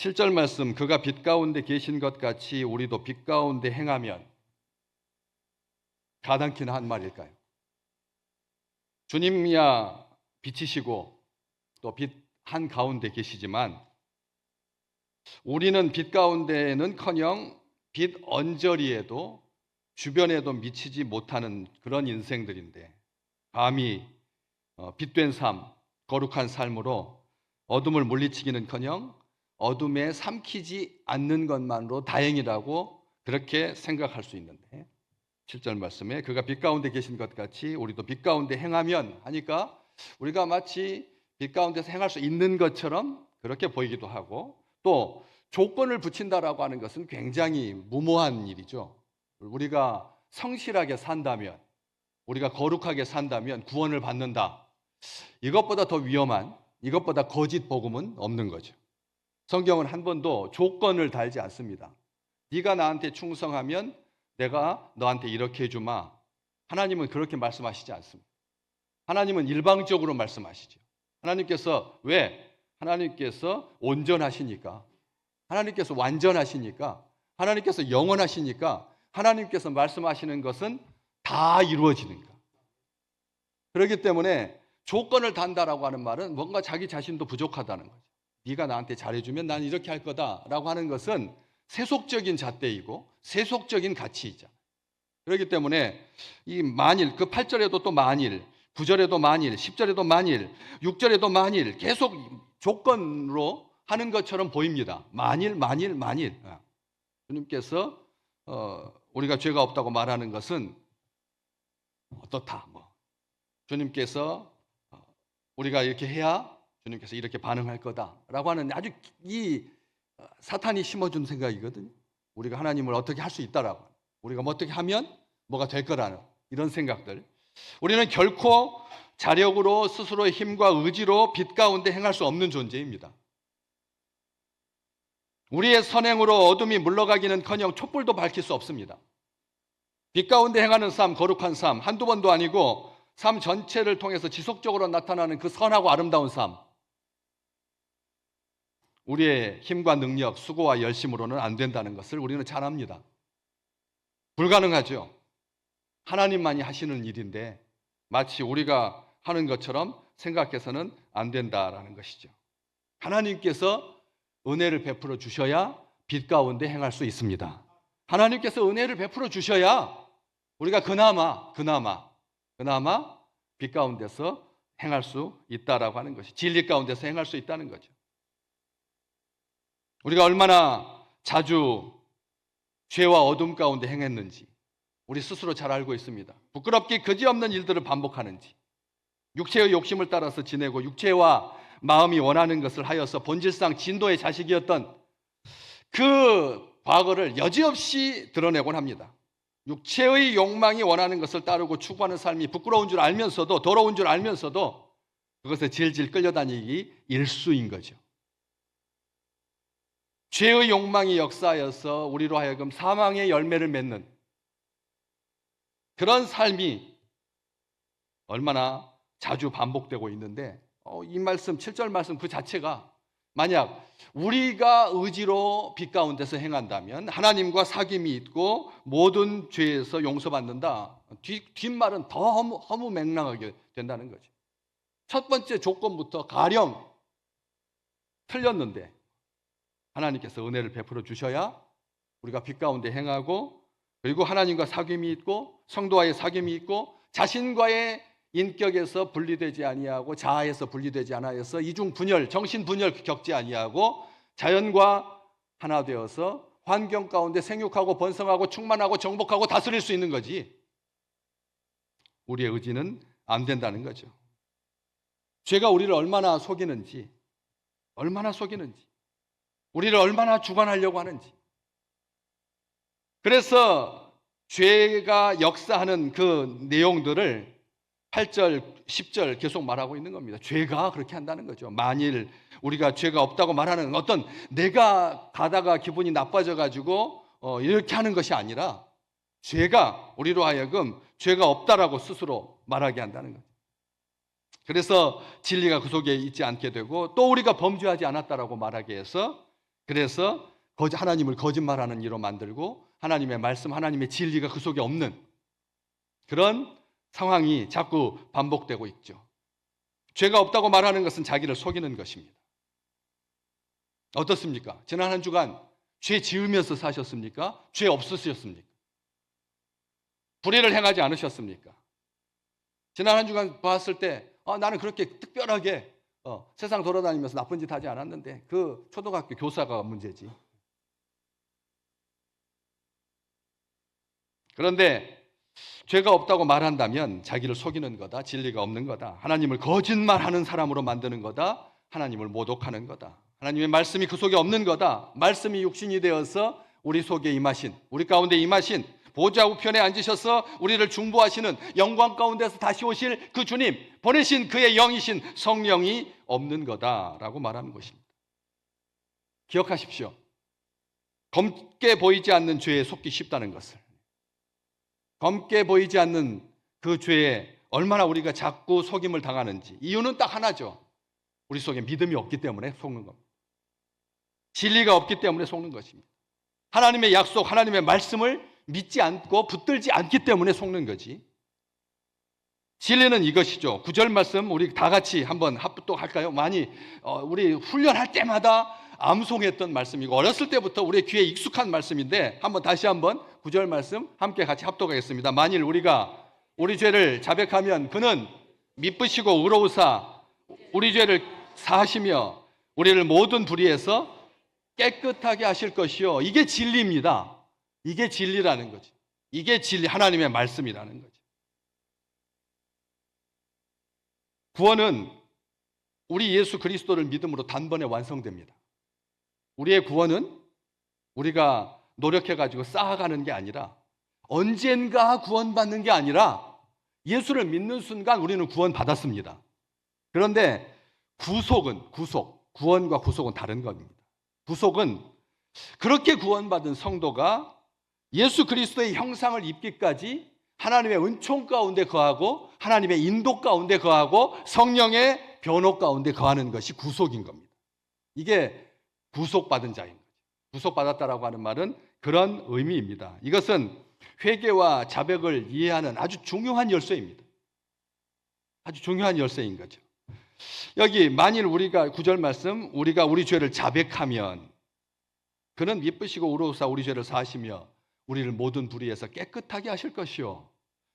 7절 말씀 그가 빛 가운데 계신 것 같이 우리도 빛 가운데 행하면 가당키나 한 말일까요? 주님이야 빛이시고 또 빛 한 가운데 계시지만 우리는 빛 가운데는커녕 빛 언저리에도 주변에도 미치지 못하는 그런 인생들인데 감히 어, 빛된 삶, 거룩한 삶으로 어둠을 물리치기는커녕 어둠에 삼키지 않는 것만으로 다행이라고 그렇게 생각할 수 있는데 7절 말씀에 그가 빛 가운데 계신 것 같이 우리도 빛 가운데 행하면 하니까 우리가 마치 빛 가운데서 행할 수 있는 것처럼 그렇게 보이기도 하고 또 조건을 붙인다라고 하는 것은 굉장히 무모한 일이죠. 우리가 성실하게 산다면 우리가 거룩하게 산다면 구원을 받는다. 이것보다 더 위험한 이것보다 거짓 복음은 없는 거죠. 성경은 한 번도 조건을 달지 않습니다. 네가 나한테 충성하면 내가 너한테 이렇게 해주마. 하나님은 그렇게 말씀하시지 않습니다. 하나님은 일방적으로 말씀하시죠. 하나님께서 왜? 하나님께서 온전하시니까. 하나님께서 완전하시니까. 하나님께서 영원하시니까. 하나님께서 말씀하시는 것은 다 이루어지니까. 그렇기 때문에 조건을 단다라고 하는 말은 뭔가 자기 자신도 부족하다는 거죠. 네가 나한테 잘해주면 난 이렇게 할 거다라고 하는 것은 세속적인 잣대이고 세속적인 가치이자. 그렇기 때문에 이 만일 그 8절에도 또 만일 9절에도 만일 10절에도 만일 6절에도 만일 계속 조건으로 하는 것처럼 보입니다. 만일 만일 만일. 아. 주님께서 어, 우리가 죄가 없다고 말하는 것은 어떻다 뭐. 주님께서 어, 우리가 이렇게 해야 주님께서 이렇게 반응할 거다라고 하는 아주 이 어, 사탄이 심어준 생각이거든요. 우리가 하나님을 어떻게 할 수 있다라고. 우리가 뭐 어떻게 하면 뭐가 될 거라는 이런 생각들. 우리는 결코 자력으로 스스로의 힘과 의지로 빛 가운데 행할 수 없는 존재입니다. 우리의 선행으로 어둠이 물러가기는커녕 촛불도 밝힐 수 없습니다. 빛 가운데 행하는 삶, 거룩한 삶 한두 번도 아니고 삶 전체를 통해서 지속적으로 나타나는 그 선하고 아름다운 삶. 우리의 힘과 능력, 수고와 열심으로는 안 된다는 것을 우리는 잘 압니다. 불가능하죠. 하나님만이 하시는 일인데 마치 우리가 하는 것처럼 생각해서는 안 된다라는 것이죠. 하나님께서 은혜를 베풀어 주셔야 빛 가운데 행할 수 있습니다. 하나님께서 은혜를 베풀어 주셔야 우리가 그나마 그나마 그나마 빛 가운데서 행할 수 있다라고 하는 것이 진리 가운데서 행할 수 있다는 거죠. 우리가 얼마나 자주 죄와 어둠 가운데 행했는지 우리 스스로 잘 알고 있습니다. 부끄럽게 그지없는 일들을 반복하는지 육체의 욕심을 따라서 지내고 육체와 마음이 원하는 것을 하여서 본질상 진도의 자식이었던 그 과거를 여지없이 드러내곤 합니다. 육체의 욕망이 원하는 것을 따르고 추구하는 삶이 부끄러운 줄 알면서도 더러운 줄 알면서도 그것에 질질 끌려다니기 일수인 거죠. 죄의 욕망이 역사하여서 우리로 하여금 사망의 열매를 맺는 그런 삶이 얼마나 자주 반복되고 있는데 어, 이 말씀 7절 말씀 그 자체가 만약 우리가 의지로 빛 가운데서 행한다면 하나님과 사귐이 있고 모든 죄에서 용서받는다. 뒤, 뒷말은 더 허무, 허무 맹랑하게 된다는 거죠. 첫 번째 조건부터 가령 틀렸는데 하나님께서 은혜를 베풀어 주셔야 우리가 빛 가운데 행하고 그리고 하나님과 사귐이 있고 성도와의 사귐이 있고 자신과의 인격에서 분리되지 아니하고 자아에서 분리되지 않아서 이중 분열, 정신 분열 겪지 아니하고 자연과 하나 되어서 환경 가운데 생육하고 번성하고 충만하고 정복하고 다스릴 수 있는 거지. 우리의 의지는 안 된다는 거죠. 죄가 우리를 얼마나 속이는지, 얼마나 속이는지, 우리를 얼마나 주관하려고 하는지. 그래서 죄가 역사하는 그 내용들을 8절, 10절 계속 말하고 있는 겁니다. 죄가 그렇게 한다는 거죠. 만일 우리가 죄가 없다고 말하는 어떤 내가 가다가 기분이 나빠져 가지고 어, 이렇게 하는 것이 아니라 죄가 우리로 하여금 죄가 없다라고 스스로 말하게 한다는 거죠. 그래서 진리가 그 속에 있지 않게 되고 또 우리가 범죄하지 않았다라고 말하게 해서 그래서 하나님을 거짓말하는 이로 만들고 하나님의 말씀, 하나님의 진리가 그 속에 없는 그런 상황이 자꾸 반복되고 있죠. 죄가 없다고 말하는 것은 자기를 속이는 것입니다. 어떻습니까? 지난 한 주간 죄 지으면서 사셨습니까? 죄 없으셨습니까? 불의를 행하지 않으셨습니까? 지난 한 주간 봤을 때 아, 나는 그렇게 특별하게 어, 세상 돌아다니면서 나쁜 짓 하지 않았는데 그 초등학교 교사가 문제지. 그런데 죄가 없다고 말한다면 자기를 속이는 거다. 진리가 없는 거다. 하나님을 거짓말하는 사람으로 만드는 거다. 하나님을 모독하는 거다. 하나님의 말씀이 그 속에 없는 거다. 말씀이 육신이 되어서 우리 속에 임하신, 우리 가운데 임하신 보좌 우편에 앉으셔서 우리를 중보하시는 영광 가운데서 다시 오실 그 주님, 보내신 그의 영이신 성령이 없는 거다라고 말하는 것입니다. 기억하십시오. 검게 보이지 않는 죄에 속기 쉽다는 것을. 검게 보이지 않는 그 죄에 얼마나 우리가 자꾸 속임을 당하는지. 이유는 딱 하나죠. 우리 속에 믿음이 없기 때문에 속는 겁니다. 진리가 없기 때문에 속는 것입니다. 하나님의 약속, 하나님의 말씀을 믿지 않고 붙들지 않기 때문에 속는 거지. 진리는 이것이죠. 구절 말씀 우리 다 같이 한번 합독할까요? 많이 어, 우리 훈련할 때마다 암송했던 말씀이고 어렸을 때부터 우리 귀에 익숙한 말씀인데 한번 다시 한번 구절 말씀 함께 같이 합독하겠습니다. 만일 우리가 우리 죄를 자백하면 그는 미쁘시고 의로우사 우리 죄를 사하시며 우리를 모든 불의에서 깨끗하게 하실 것이요. 이게 진리입니다. 이게 진리라는 거지. 이게 진리, 하나님의 말씀이라는 거지. 구원은 우리 예수 그리스도를 믿음으로 단번에 완성됩니다. 우리의 구원은 우리가 노력해가지고 쌓아가는 게 아니라 언젠가 구원받는 게 아니라 예수를 믿는 순간 우리는 구원받았습니다. 그런데 구속은, 구속, 구원과 구속은 다른 겁니다. 구속은 그렇게 구원받은 성도가 예수 그리스도의 형상을 입기까지 하나님의 은총 가운데 거하고 하나님의 인도 가운데 거하고 성령의 변호 가운데 거하는 것이 구속인 겁니다. 이게 구속받은 자인 거죠. 구속받았다라고 하는 말은 그런 의미입니다. 이것은 회개와 자백을 이해하는 아주 중요한 열쇠입니다. 아주 중요한 열쇠인 거죠. 여기 만일 우리가 구절 말씀 우리가 우리 죄를 자백하면 그는 미쁘시고 우로우사 우리 죄를 사하시며 우리를 모든 불의에서 깨끗하게 하실 것이요.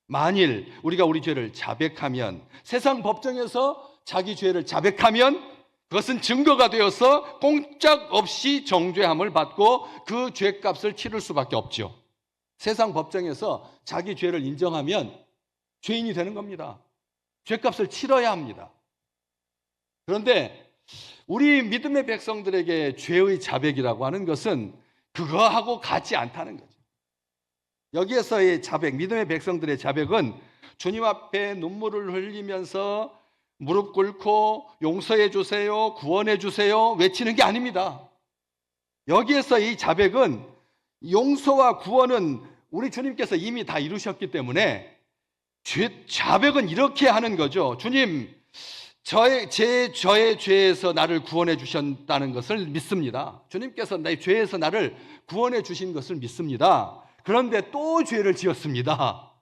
만일 우리가 우리 죄를 자백하면 세상 법정에서 자기 죄를 자백하면 그것은 증거가 되어서 꼼짝 없이 정죄함을 받고 그 죄값을 치를 수밖에 없죠. 세상 법정에서 자기 죄를 인정하면 죄인이 되는 겁니다. 죄값을 치러야 합니다. 그런데 우리 믿음의 백성들에게 죄의 자백이라고 하는 것은 그거하고 같지 않다는 거죠. 여기에서의 자백, 믿음의 백성들의 자백은 주님 앞에 눈물을 흘리면서 무릎 꿇고 용서해 주세요, 구원해 주세요 외치는 게 아닙니다. 여기에서 이 자백은 용서와 구원은 우리 주님께서 이미 다 이루셨기 때문에 죄, 자백은 이렇게 하는 거죠. 주님, 저의 제 저의 죄에서 나를 구원해 주셨다는 것을 믿습니다. 주님께서 내 죄에서 나를 구원해 주신 것을 믿습니다. 그런데 또 죄를 지었습니다.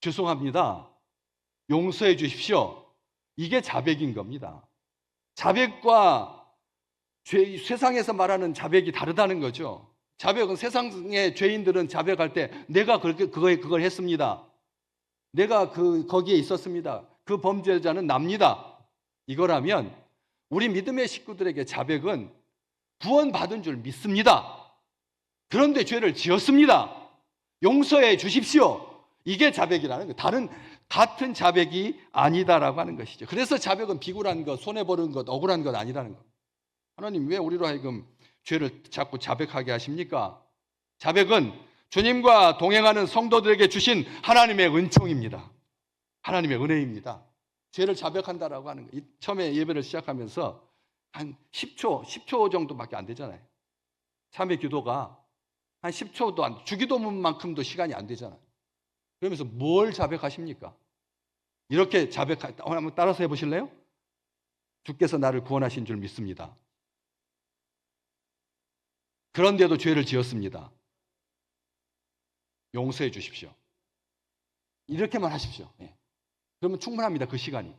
죄송합니다. 용서해 주십시오. 이게 자백인 겁니다. 자백과 죄, 세상에서 말하는 자백이 다르다는 거죠. 자백은 세상의 죄인들은 자백할 때 내가 그렇게 그거에 그걸 했습니다. 내가 그 거기에 있었습니다. 그 범죄자는 납니다. 이거라면 우리 믿음의 식구들에게 자백은 구원받은 줄 믿습니다. 그런데 죄를 지었습니다. 용서해 주십시오. 이게 자백이라는 거예요. 다른 같은 자백이 아니다라고 하는 것이죠. 그래서 자백은 비굴한 것, 손해 보는 것, 억울한 것 아니라는 것. 하나님 왜 우리로 하여금 죄를 자꾸 자백하게 하십니까? 자백은 주님과 동행하는 성도들에게 주신 하나님의 은총입니다. 하나님의 은혜입니다. 죄를 자백한다라고 하는 거. 처음에 예배를 시작하면서 한 10초, 10초 정도밖에 안 되잖아요. 참회 기도가 한 10초도 안, 주기도문만큼도 시간이 안 되잖아요. 그러면서 뭘 자백하십니까? 이렇게 자백하, 한번 따라서 해보실래요? 주께서 나를 구원하신 줄 믿습니다. 그런데도 죄를 지었습니다. 용서해 주십시오. 이렇게만 하십시오. 예. 그러면 충분합니다. 그 시간이.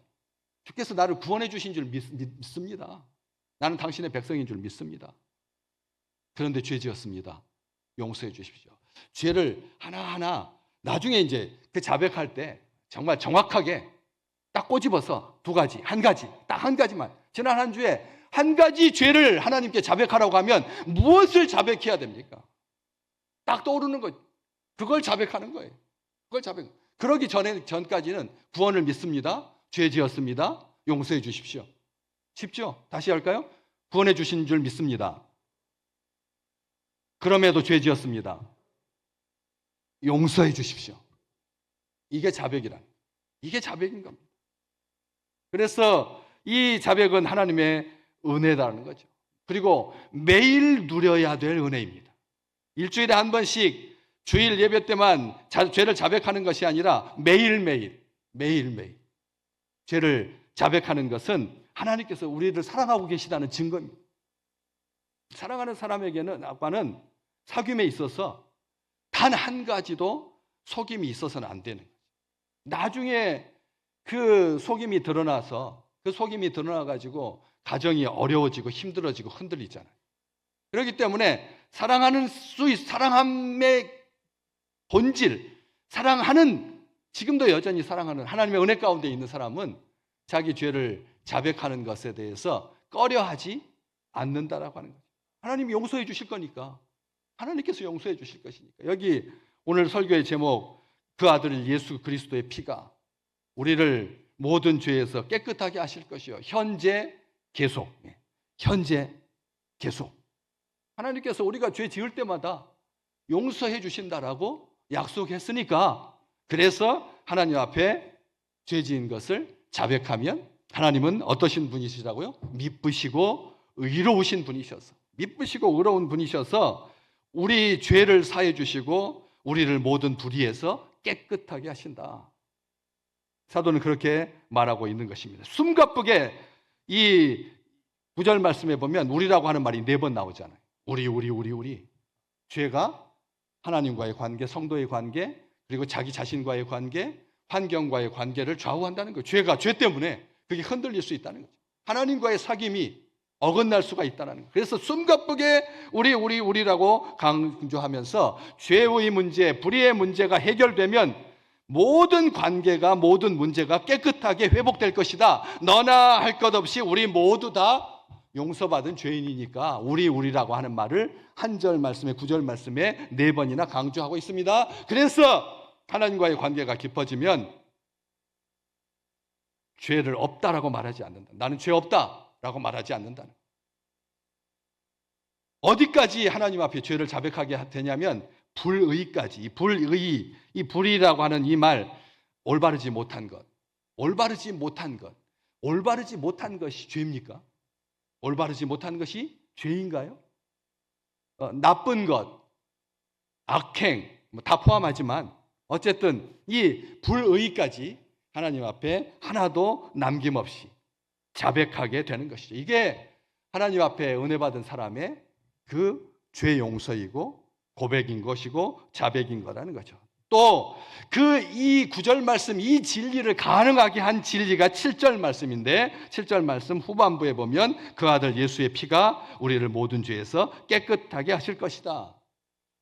주께서 나를 구원해 주신 줄 믿, 습니다 나는 당신의 백성인 줄 믿습니다. 그런데 죄 지었습니다. 용서해 주십시오. 죄를 하나하나 나중에 이제 그 자백할 때 정말 정확하게 딱 꼬집어서 두 가지, 한 가지, 딱 한 가지만. 지난 한 주에 한 가지 죄를 하나님께 자백하라고 하면 무엇을 자백해야 됩니까? 딱 떠오르는 거. 그걸 자백하는 거예요. 그걸 자백. 그러기 전에 전까지는 구원을 믿습니다. 죄 지었습니다. 용서해 주십시오. 쉽죠? 다시 할까요? 구원해 주신 줄 믿습니다. 그럼에도 죄 지었습니다. 용서해 주십시오. 이게 자백이란. 이게 자백인 겁니다. 그래서 이 자백은 하나님의 은혜다는 거죠. 그리고 매일 누려야 될 은혜입니다. 일주일에 한 번씩 주일 예배 때만 자- 죄를 자백하는 것이 아니라 매일매일, 매일매일 죄를 자백하는 것은 하나님께서 우리를 사랑하고 계시다는 증거입니다. 사랑하는 사람에게는 아빠는 사귐에 있어서 단 한 가지도 속임이 있어서는 안 되는 거죠. 나중에 그 속임이 드러나서 그 속임이 드러나 가지고 가정이 어려워지고 힘들어지고 흔들리잖아요. 그렇기 때문에 사랑하는 수 있- 사랑함의 본질, 사랑하는 지금도 여전히 사랑하는 하나님의 은혜 가운데 있는 사람은 자기 죄를 자백하는 것에 대해서 꺼려하지 않는다라고 하는 거죠. 하나님이 용서해 주실 거니까. 하나님께서 용서해 주실 것이니까. 여기 오늘 설교의 제목 그 아들 예수 그리스도의 피가 우리를 모든 죄에서 깨끗하게 하실 것이요. 현재 계속. 예, 현재 계속. 하나님께서 우리가 죄 지을 때마다 용서해 주신다라고 약속했으니까 그래서 하나님 앞에 죄 지은 것을 자백하면 하나님은 어떠신 분이시라고요? 미쁘시고 의로우신 분이셔서 미쁘시고 의로운 분이셔서 우리 죄를 사해 주시고 우리를 모든 불의에서 깨끗하게 하신다. 사도는 그렇게 말하고 있는 것입니다. 숨가쁘게 이 구절 말씀에 보면 우리라고 하는 말이 네 번 나오잖아요. 우리 우리 우리 우리 죄가 하나님과의 관계, 성도의 관계, 그리고 자기 자신과의 관계, 환경과의 관계를 좌우한다는 거예요. 죄가 죄 때문에 그게 흔들릴 수 있다는 거죠. 하나님과의 사귐이 어긋날 수가 있다는 거예요. 그래서 숨가쁘게 우리 우리 우리라고 강조하면서 죄의 문제, 불의의 문제가 해결되면 모든 관계가 모든 문제가 깨끗하게 회복될 것이다. 너나 할 것 없이 우리 모두 다 용서받은 죄인이니까 우리 우리라고 하는 말을 한 절 말씀에 구 절 말씀에 네 번이나 강조하고 있습니다. 그래서 하나님과의 관계가 깊어지면 죄를 없다라고 말하지 않는다. 나는 죄 없다 라고 말하지 않는다는. 어디까지 하나님 앞에 죄를 자백하게 되냐면 불의까지 이 불의 이 불이라고 하는 이 말 올바르지 못한 것 올바르지 못한 것 올바르지 못한 것이 죄입니까? 올바르지 못한 것이 죄인가요? 어, 나쁜 것 악행 뭐 다 포함하지만 어쨌든 이 불의까지 하나님 앞에 하나도 남김없이 자백하게 되는 것이죠. 이게 하나님 앞에 은혜 받은 사람의 그 죄 용서이고 고백인 것이고 자백인 거라는 거죠. 또 그 이 구절 말씀 이 진리를 가능하게 한 진리가 7절 말씀인데 7절 말씀 후반부에 보면 그 아들 예수의 피가 우리를 모든 죄에서 깨끗하게 하실 것이다.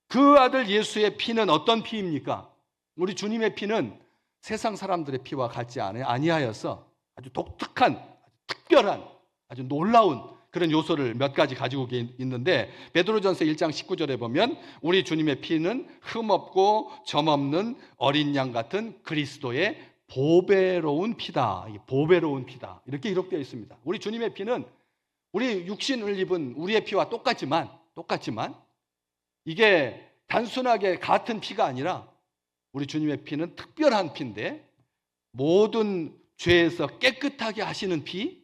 그 아들 예수의 피는 어떤 피입니까? 우리 주님의 피는 세상 사람들의 피와 같지 아니하여서 아주 독특한 특별한 아주 놀라운 그런 요소를 몇 가지 가지고 계- 있는데 베드로전서 1장 19절에 보면 우리 주님의 피는 흠없고 점없는 어린 양 같은 그리스도의 보배로운 피다. 이 보배로운 피다. 이렇게 기록되어 있습니다. 우리 주님의 피는 우리 육신을 입은 우리의 피와 똑같지만 똑같지만 이게 단순하게 같은 피가 아니라 우리 주님의 피는 특별한 피인데 모든 죄에서 깨끗하게 하시는 피,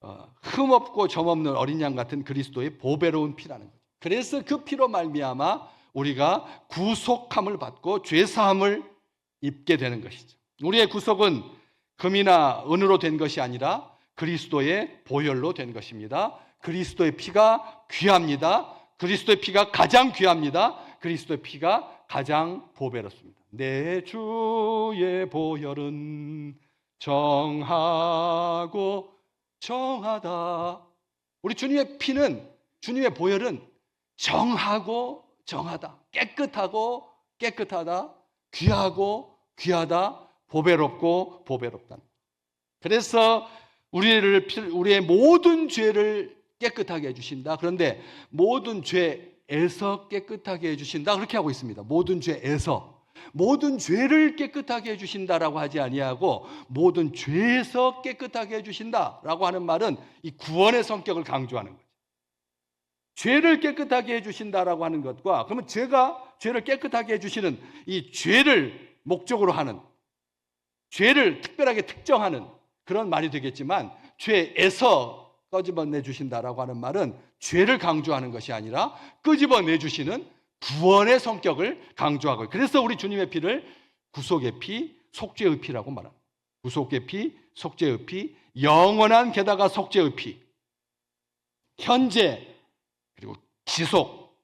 어, 흠없고 점없는 어린 양 같은 그리스도의 보배로운 피라는 거죠. 그래서 그 피로 말미암아 우리가 구속함을 받고 죄 사함을 입게 되는 것이죠. 우리의 구속은 금이나 은으로 된 것이 아니라 그리스도의 보혈로 된 것입니다. 그리스도의 피가 귀합니다. 그리스도의 피가 가장 귀합니다. 그리스도의 피가 가장 보배롭습니다. 내 주의 보혈은 정하고 정하다. 우리 주님의 피는 주님의 보혈은 정하고 정하다. 깨끗하고 깨끗하다. 귀하고 귀하다. 보배롭고 보배롭다. 그래서 우리를 우리의 모든 죄를 깨끗하게 해 주신다. 그런데 모든 죄에서 깨끗하게 해 주신다. 그렇게 하고 있습니다. 모든 죄에서 모든 죄를 깨끗하게 해 주신다라고 하지 아니하고 모든 죄에서 깨끗하게 해 주신다라고 하는 말은 이 구원의 성격을 강조하는 거죠. 죄를 깨끗하게 해 주신다라고 하는 것과 그러면 죄가 죄를 깨끗하게 해 주시는 이 죄를 목적으로 하는 죄를 특별하게 특정하는 그런 말이 되겠지만 죄에서 끄집어내 주신다라고 하는 말은 죄를 강조하는 것이 아니라 끄집어내 주시는 구원의 성격을 강조하고 그래서 우리 주님의 피를 구속의 피, 속죄의 피라고 말합니다. 구속의 피, 속죄의 피, 영원한 게다가 속죄의 피. 현재 그리고 지속.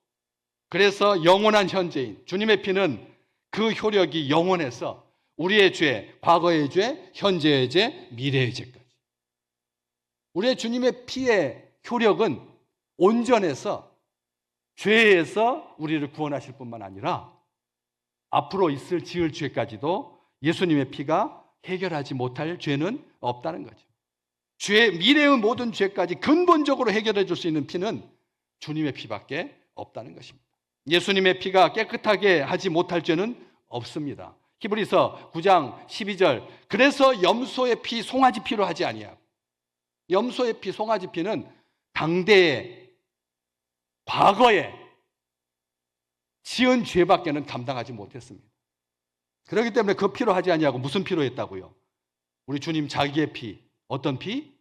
그래서 영원한 현재인 주님의 피는 그 효력이 영원해서 우리의 죄, 과거의 죄, 현재의 죄, 미래의 죄까지. 우리의 주님의 피의 효력은 온전해서 죄에서 우리를 구원하실 뿐만 아니라 앞으로 있을 지을 죄까지도 예수님의 피가 해결하지 못할 죄는 없다는 거죠. 죄, 미래의 모든 죄까지 근본적으로 해결해 줄 수 있는 피는 주님의 피밖에 없다는 것입니다. 예수님의 피가 깨끗하게 하지 못할 죄는 없습니다. 히브리서 9장 12절. 그래서 염소의 피, 송아지 피로 하지 아니하고 염소의 피, 송아지 피는 당대의 과거에 지은 죄밖에는 감당하지 못했습니다. 그렇기 때문에 그 피로 하지 아니하고 무슨 피로 했다고요? 우리 주님 자기의 피, 어떤 피?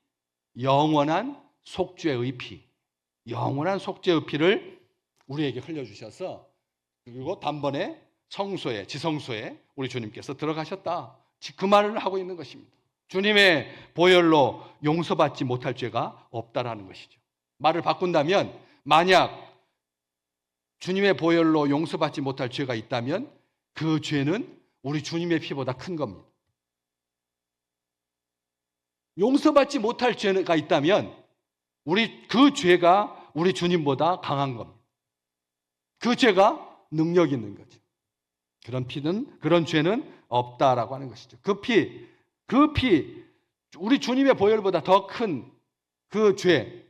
영원한 속죄의 피. 영원한 속죄의 피를 우리에게 흘려주셔서 그리고 단번에 성소에, 지성소에 우리 주님께서 들어가셨다. 그 말을 하고 있는 것입니다. 주님의 보혈로 용서받지 못할 죄가 없다라는 것이죠. 말을 바꾼다면 만약 주님의 보혈로 용서받지 못할 죄가 있다면 그 죄는 우리 주님의 피보다 큰 겁니다. 용서받지 못할 죄가 있다면 우리 그 죄가 우리 주님보다 강한 겁니다. 그 죄가 능력 있는 거죠. 그런 피는 그런 죄는 없다라고 하는 것이죠. 그 피, 그 피, 우리 주님의 보혈보다 더 큰 그 죄.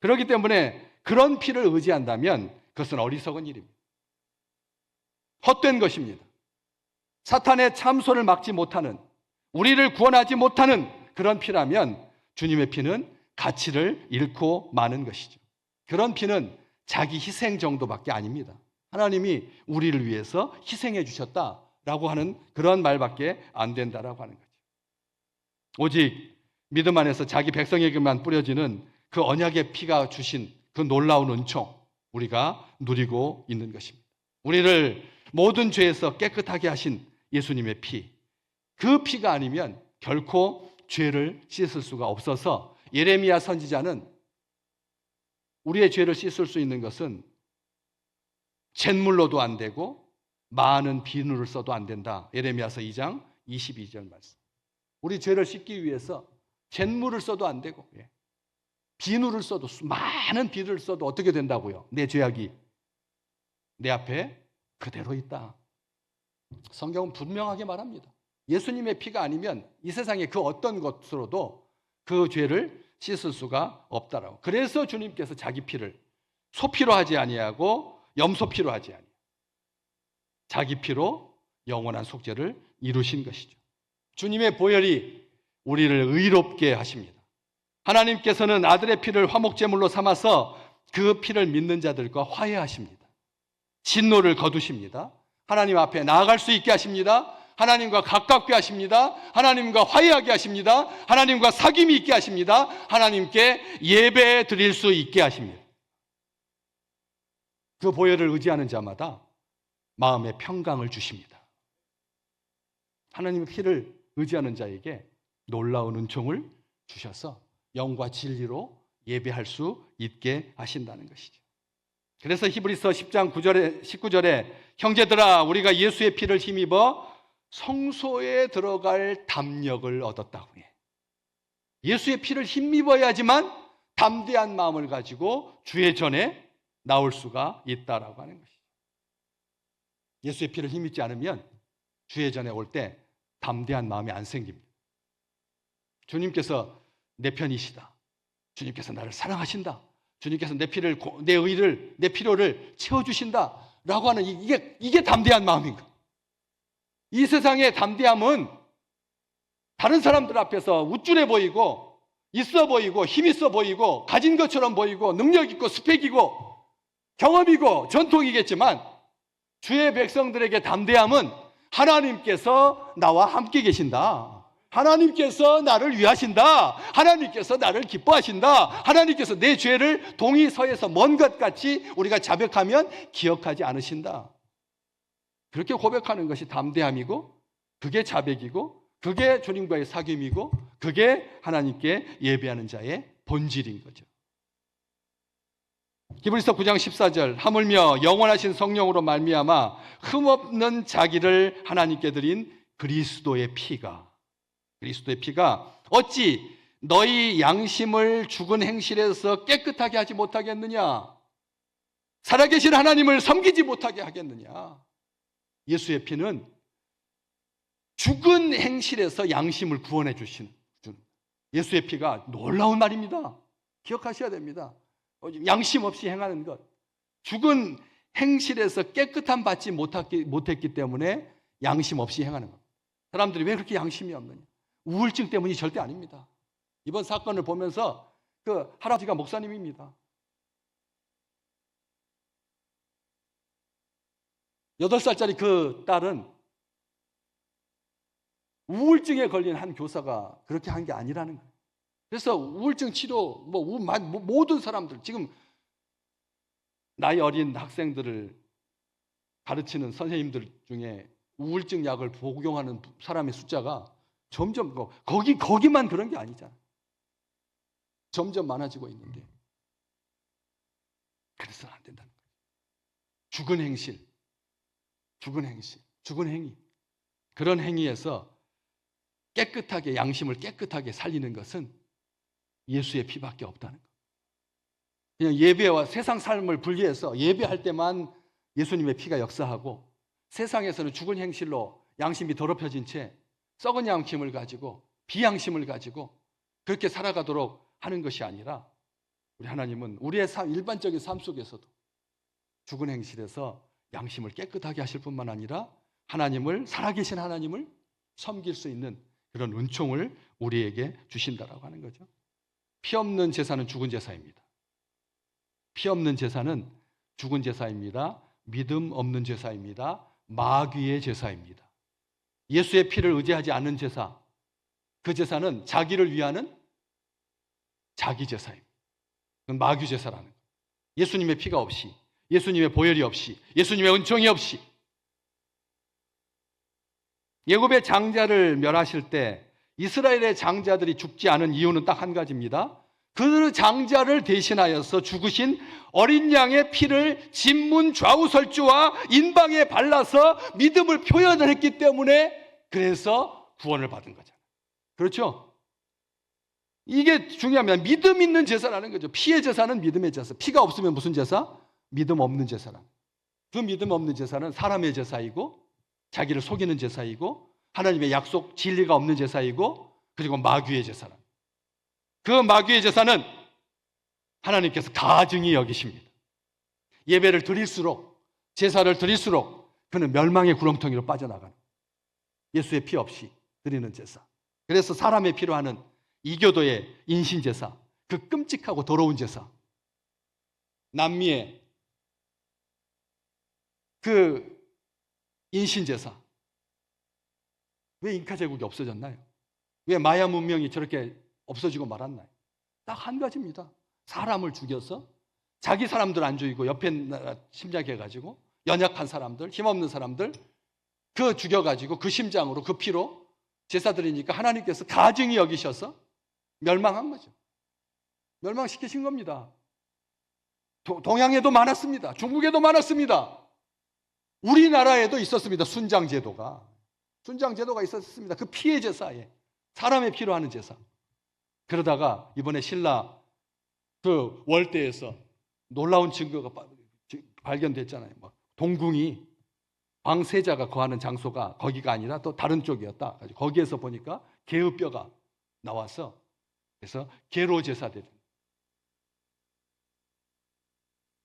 그렇기 때문에 그런 피를 의지한다면 그것은 어리석은 일입니다. 헛된 것입니다. 사탄의 참소를 막지 못하는 우리를 구원하지 못하는 그런 피라면 주님의 피는 가치를 잃고 마는 것이죠. 그런 피는 자기 희생 정도밖에 아닙니다. 하나님이 우리를 위해서 희생해 주셨다라고 하는 그런 말밖에 안 된다라고 하는 거죠. 오직 믿음 안에서 자기 백성에게만 뿌려지는 그 언약의 피가 주신 그 놀라운 은총 우리가 누리고 있는 것입니다. 우리를 모든 죄에서 깨끗하게 하신 예수님의 피. 그 피가 아니면 결코 죄를 씻을 수가 없어서 예레미야 선지자는 우리의 죄를 씻을 수 있는 것은 잿물로도 안 되고 많은 비누를 써도 안 된다. 예레미야서 2장 22절 말씀. 우리 죄를 씻기 위해서 잿물을 써도 안 되고 예. 비누를 써도 많은 비누를 써도 어떻게 된다고요? 내 죄악이 내 앞에 그대로 있다. 성경은 분명하게 말합니다. 예수님의 피가 아니면 이 세상에 그 어떤 것으로도 그 죄를 씻을 수가 없다라고. 그래서 주님께서 자기 피를 소피로 하지 아니하고 염소피로 하지 아니. 자기 피로 영원한 속죄를 이루신 것이죠. 주님의 보혈이 우리를 의롭게 하십니다. 하나님께서는 아들의 피를 화목제물로 삼아서 그 피를 믿는 자들과 화해하십니다. 진노를 거두십니다. 하나님 앞에 나아갈 수 있게 하십니다. 하나님과 가깝게 하십니다. 하나님과 화해하게 하십니다. 하나님과 사귐이 있게 하십니다. 하나님께 예배 드릴 수 있게 하십니다. 그 보혈을 의지하는 자마다 마음의 평강을 주십니다. 하나님의 피를 의지하는 자에게 놀라운 은총을 주셔서 영과 진리로 예배할 수 있게 하신다는 것이죠. 그래서 히브리서 10장 9절에 19절에 형제들아 우리가 예수의 피를 힘입어 성소에 들어갈 담력을 얻었다고 해. 예수의 피를 힘입어야지만 담대한 마음을 가지고 주의 전에 나올 수가 있다라고 하는 것이죠. 예수의 피를 힘입지 않으면 주의 전에 올 때 담대한 마음이 안 생깁니다. 주님께서 내 편이시다. 주님께서 나를 사랑하신다. 주님께서 내 피를 고- 내 의를 내 필요를 채워 주신다라고 하는 이- 이게 이게 담대한 마음인가? 이 세상의 담대함은 다른 사람들 앞에서 우쭐해 보이고 있어 보이고 힘 있어 보이고 가진 것처럼 보이고 능력 있고 스펙이고 경험이고 전통이겠지만 주의 백성들에게 담대함은 하나님께서 나와 함께 계신다. 하나님께서 나를 위하신다. 하나님께서 나를 기뻐하신다. 하나님께서 내 죄를 동이 서에서 먼 것 같이 우리가 자백하면 기억하지 않으신다. 그렇게 고백하는 것이 담대함이고 그게 자백이고 그게 주님과의 사귐이고 그게 하나님께 예배하는 자의 본질인 거죠. 히브리서 9장 14절 하물며 영원하신 성령으로 말미암아 흠없는 자기를 하나님께 드린 그리스도의 피가 그리스도의 피가 어찌 너희 양심을 죽은 행실에서 깨끗하게 하지 못하겠느냐? 살아계신 하나님을 섬기지 못하게 하겠느냐? 예수의 피는 죽은 행실에서 양심을 구원해 준 예수의 피가 놀라운 말입니다. 기억하셔야 됩니다. 어, 양심 없이 행하는 것. 죽은 행실에서 깨끗함 받지 못했기 때문에 양심 없이 행하는 것. 사람들이 왜 그렇게 양심이 없느냐? 우울증 때문이 절대 아닙니다. 이번 사건을 보면서 그 할아버지가 목사님입니다. 여덟 살짜리 그 딸은 우울증에 걸린 한 교사가 그렇게 한 게 아니라는 거예요. 그래서 우울증 치료, 뭐 모든 사람들, 지금 나이 어린 학생들을 가르치는 선생님들 중에 우울증 약을 복용하는 사람의 숫자가 점점, 거- 거기, 거기만 그런 게 아니잖아. 점점 많아지고 있는데. 그래서는 안 된다는 거예요. 죽은 행실, 죽은 행실, 죽은 행위. 그런 행위에서 깨끗하게, 양심을 깨끗하게 살리는 것은 예수의 피밖에 없다는 거. 그냥 예배와 세상 삶을 분리해서 예배할 때만 예수님의 피가 역사하고 세상에서는 죽은 행실로 양심이 더럽혀진 채 썩은 양심을 가지고 비양심을 가지고 그렇게 살아가도록 하는 것이 아니라 우리 하나님은 우리의 삶, 일반적인 삶 속에서도 죽은 행실에서 양심을 깨끗하게 하실 뿐만 아니라 하나님을 살아계신 하나님을 섬길 수 있는 그런 은총을 우리에게 주신다라고 하는 거죠. 피 없는 제사는 죽은 제사입니다. 피 없는 제사는 죽은 제사입니다. 믿음 없는 제사입니다. 마귀의 제사입니다. 예수의 피를 의지하지 않는 제사, 그 제사는 자기를 위하는 자기 제사입니다. 마귀 제사라는. 예수님의 피가 없이, 예수님의 보혈이 없이, 예수님의 은총이 없이 예굽의 장자를 멸하실 때 이스라엘의 장자들이 죽지 않은 이유는 딱 한 가지입니다. 그 장자를 대신하여서 죽으신 어린 양의 피를 진문 좌우 설주와 인방에 발라서 믿음을 표현을 했기 때문에 그래서 구원을 받은 거잖아요. 그렇죠? 이게 중요합니다. 믿음 있는 제사라는 거죠. 피의 제사는 믿음의 제사. 피가 없으면 무슨 제사? 믿음 없는 제사라. 그 믿음 없는 제사는 사람의 제사이고 자기를 속이는 제사이고 하나님의 약속 진리가 없는 제사이고 그리고 마귀의 제사라. 그 마귀의 제사는 하나님께서 가증히 여기십니다. 예배를 드릴수록 제사를 드릴수록 그는 멸망의 구렁텅이로 빠져나가는 예수의 피 없이 드리는 제사. 그래서 사람의 피로 하는 이교도의 인신 제사, 그 끔찍하고 더러운 제사. 남미의 그 인신 제사. 왜 잉카 제국이 없어졌나요? 왜 마야 문명이 저렇게 없어지고 말았나요? 딱 한 가지입니다. 사람을 죽여서 자기 사람들 안 죽이고 옆에 나라 침략해가지고 연약한 사람들, 힘없는 사람들 그 죽여가지고 그 심장으로 그 피로 제사 드리니까 하나님께서 가증히 여기셔서 멸망한 거죠. 멸망시키신 겁니다. 도- 동양에도 많았습니다. 중국에도 많았습니다. 우리나라에도 있었습니다. 순장 제도가. 순장 제도가 있었습니다. 그 피해 제사에 사람의 피로 하는 제사. 그러다가 이번에 신라 그 월대에서 놀라운 증거가 발견됐잖아요. 뭐 동궁이 왕세자가 거하는 장소가 거기가 아니라 또 다른 쪽이었다. 거기에서 보니까 개의 뼈가 나와서 그래서 개로 제사들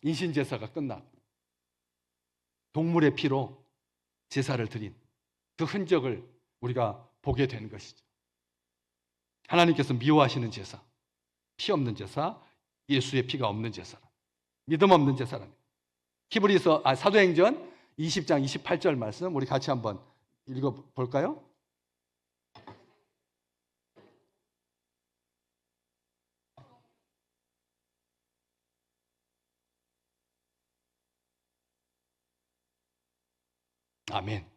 인신 제사가 끝나고 동물의 피로 제사를 드린 그 흔적을 우리가 보게 되는 것이죠. 하나님께서 미워하시는 제사, 피 없는 제사, 예수의 피가 없는 제사, 믿음 없는 거예요. 히브리서 아, 사도행전 20장 28절 말씀 우리 같이 한번 읽어 볼까요? 아멘.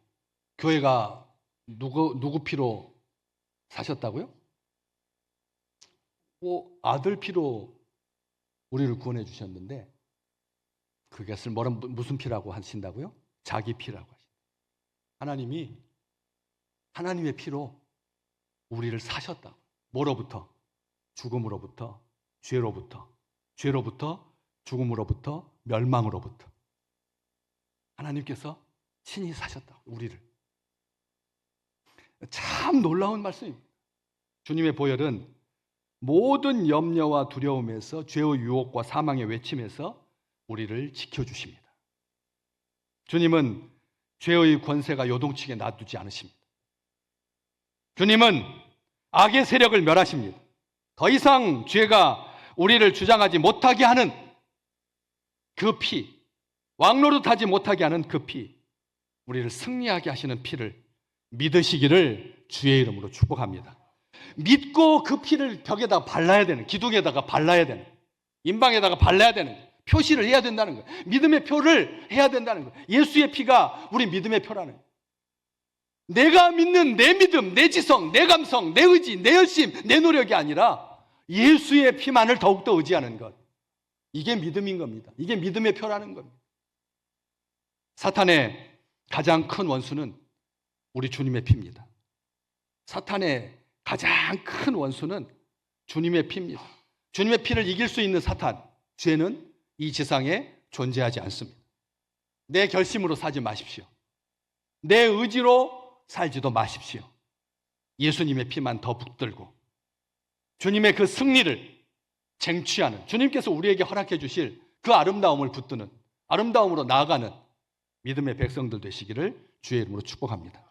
교회가 누구 누구 피로 사셨다고요? 뭐 아들 피로 우리를 구원해 주셨는데 그것을 뭐라 무슨 피라고 하신다고요? 자기 피라고 하신다. 하나님이 하나님의 피로 우리를 사셨다. 뭐로부터? 죽음으로부터, 죄로부터, 죄로부터, 죽음으로부터, 멸망으로부터. 하나님께서 친히 사셨다. 우리를. 참 놀라운 말씀입니다. 주님의 보혈은 모든 염려와 두려움에서 죄의 유혹과 사망의 외침에서 우리를 지켜주십니다. 주님은 죄의 권세가 요동치게 놔두지 않으십니다. 주님은 악의 세력을 멸하십니다. 더 이상 죄가 우리를 주장하지 못하게 하는 그 피, 왕노릇하지 못하게 하는 그 피, 우리를 승리하게 하시는 피를 믿으시기를 주의 이름으로 축복합니다. 믿고 그 피를 벽에다가 발라야 되는, 기둥에다가 발라야 되는, 인방에다가 발라야 되는, 표시를 해야 된다는 거예요. 믿음의 표를 해야 된다는 거예요. 예수의 피가 우리 믿음의 표라는 거예요. 내가 믿는 내 믿음, 내 지성, 내 감성, 내 의지, 내 열심, 내 노력이 아니라 예수의 피만을 더욱더 의지하는 것. 이게 믿음인 겁니다. 이게 믿음의 표라는 겁니다. 사탄의 가장 큰 원수는 우리 주님의 피입니다. 사탄의 가장 큰 원수는 주님의 피입니다. 주님의 피를 이길 수 있는 사탄, 죄는 이 지상에 존재하지 않습니다. 내 결심으로 사지 마십시오. 내 의지로 살지도 마십시오. 예수님의 피만 더 붙들고 주님의 그 승리를 쟁취하는 주님께서 우리에게 허락해 주실 그 아름다움을 붙드는 아름다움으로 나아가는 믿음의 백성들 되시기를 주의 이름으로 축복합니다.